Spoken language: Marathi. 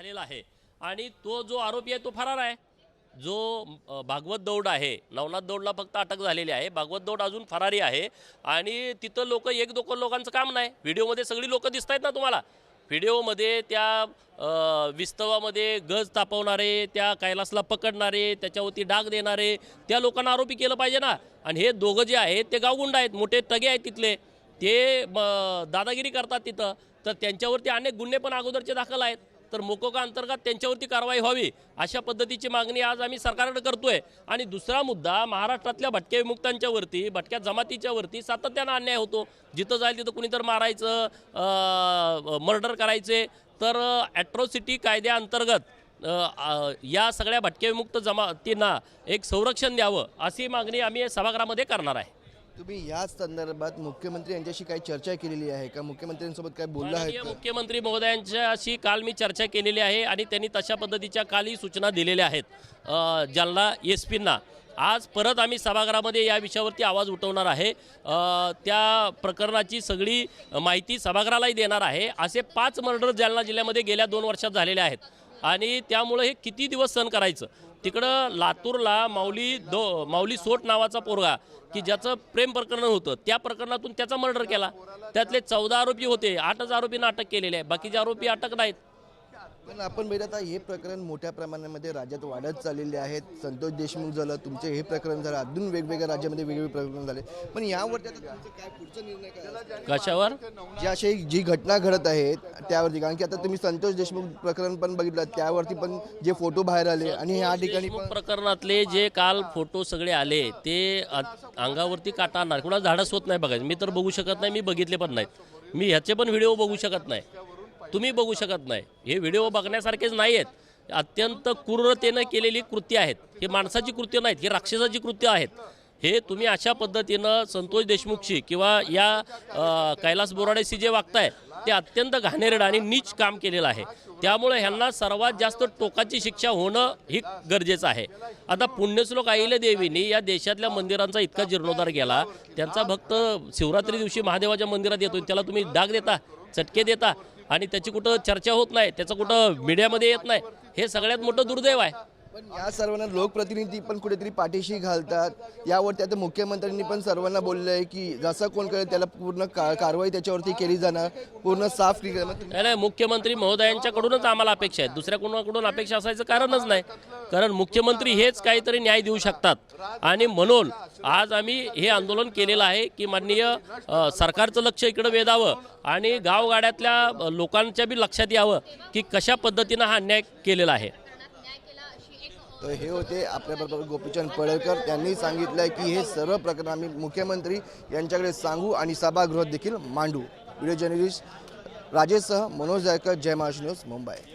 झालेला आहे. आणि तो जो आरोपी आहे तो फरार आहे. जो भागवत दौड आहे नवनाथ दौडला फक्त अटक झालेली आहे. भागवत दौड अजून फरारी आहे. आणि तिथं लोक एक दोन लोकांचं काम नाही. व्हिडिओमध्ये सगळी लोक दिसत आहेत ना तुम्हाला? व्हिडिओमध्ये त्या विस्तवामध्ये गज तापवणारे त्या कैलासला पकडणारे त्याच्यावरती डाग देणारे त्या लोकांना आरोपी केलं पाहिजे ना. आणि हे दोघं जे आहेत ते गावगुंड आहेत मोठे तगे आहेत तिथले. ते दादागिरी करतात तिथं. तर त्यांच्यावरती अनेक गुन्हे पण अगोदरचे दाखल आहेत. तर मोकोका अंतर्गत त्यांच्यावरती कारवाई व्हावी अशा पद्धतीची मागणी आज आम्ही सरकारकडे करतोय. आणि दुसरा मुद्दा महाराष्ट्रातल्या भटक्या विमुक्तांच्यावरती भटक्या जमातीच्या वरती सातत्यानं अन्याय होतो. जिथं जाईल तिथं कुणी तर मारायचं मर्डर करायचे. तर ॲट्रॉसिटी कायद्याअंतर्गत या सगळ्या भटक्या विमुक्त जमातींना एक संरक्षण द्यावं अशी मागणी आम्ही सभागृहामध्ये करणार आहे. तुम्ही याच संदर्भात मुख्यमंत्री यांच्याशी काही चर्चा केलेली आहे का? मुख्यमंत्र्यांसोबत काय बोलला आहे माननीय मुख्यमंत्री महोदयांच्याशी काल मी चर्चा केलेली आहे आणि त्यांनी तशा पद्धतीच्या कालही सूचना दिलेल्या आहेत अ, जालना एस पींना. आज परत आम्ही सभागृहामध्ये या विषयावरती आवाज उठवणार आहे. अ, त्या प्रकरणाची सगळी माहिती सभागृहालाही देणार आहे. असे पाच मर्डर जालना जिल्ह्यामध्ये गेल्या दोन वर्षात झालेले आहेत. आणि त्यामुळे हे किती दिवस सहन करायचं? तिकडं लातूरला माऊली दो माऊली सोट नावाचा पोरगा की ज्याचं प्रेम प्रकरण होतं त्या प्रकरणातून त्याचा मर्डर केला. त्यातले चौदा आरोपी होते आठच आरोपींना अटक केलेली आहे. बाकीचे आरोपी अटक नाहीत. पण आपण बघित आता हे प्रकरण मोठ्या प्रमाणामध्ये राज्यात वाढत चाललेले आहेत. संतोष देशमुख झालं तुमचे हे प्रकरण झालं अजून वेगवेगळ्या राज्यामध्ये वेगवेगळे प्रकरण झाले. पण यावरती आता तुमचं काय पुढचा निर्णय काय? कशावर? जी अशी जी घटना घडत आहेत त्यावरती. कारण की आता तुम्ही संतोष देशमुख प्रकरण पण बघितलं त्यावरती पण जे फोटो बाहेर आले आणि ह्या ठिकाणी देशमुख प्रकरणातले जे काल फोटो सगळे आले ते अंगावरती काटा आणणार. कुणा धाडस होत नाही बघायचं. मी तर बघू शकत नाही मी बघितले पण नाहीत. मी ह्याचे पण व्हिडिओ बघू शकत नाही. तुम्ही बघू शकत नाही. हे व्हिडिओ बघण्यासारखेच नाही आहेत अत्यंत क्रूरतेनं केलेली कृत्य आहेत. हे माणसाची कृत्य नाहीत हे राक्षसाची कृत्य आहेत. हे तुम्ही अशा पद्धतीनं संतोष देशमुखशी किंवा या कैलास बोराडेशी जे वागताय ते अत्यंत घाणेरडं आणि नीच काम केलेलं आहे. त्यामुळे ह्यांना सर्वात जास्त टोकाची शिक्षा होणं ही गरजेचं आहे. आता पुण्यश्लोक आईले देवीनी या देशातल्या मंदिरांचा इतका जीर्णोद्धार केला. त्यांचा भक्त शिवरात्री दिवशी महादेवाच्या मंदिरात येतो त्याला तुम्ही डाग देता चटके देता. आणि त्याची कुठं चर्चा होत नाही त्याचं कुठं मीडियामध्ये येत नाही हे सगळ्यात मोठं दुर्दैव आहे. पण या सर्वांना लोकप्रतिनिधी पण कुठेतरी पाठीशी घालतात. यावरती आता मुख्यमंत्र्यांनी पण सर्वांना बोललं आहे की जसं कोण करेल त्याला पूर्ण का कारवाई त्याच्यावरती केली जाणार. पूर्ण साफ केली जाणार. नाही नाही मुख्यमंत्री महोदयांच्याकडूनच आम्हाला अपेक्षा आहेत. दुसऱ्या कोणाकडून अपेक्षा असायचं कारणच नाही. कारण मुख्यमंत्री हेच काहीतरी न्याय देऊ शकतात. आणि म्हणून आज आम्ही हे आंदोलन केलेलं आहे की माननीय सरकारचं लक्ष इकडं वेधावं आणि गावगाड्यातल्या लोकांच्या बी लक्षात यावं की कशा पद्धतीनं हा अन्याय केलेला आहे. तर हे होते आपल्याबरोबर गोपीचंद पडळकर. त्यांनी सांगितलं की हे सर्व प्रकरण आम्ही मुख्यमंत्री यांच्याकडे सांगू आणि सभागृहात देखील मांडू. व्हिडिओ जर्नलिस्ट राजेशसह मनोज जायकर जय महाराष्ट्र न्यूज मुंबई.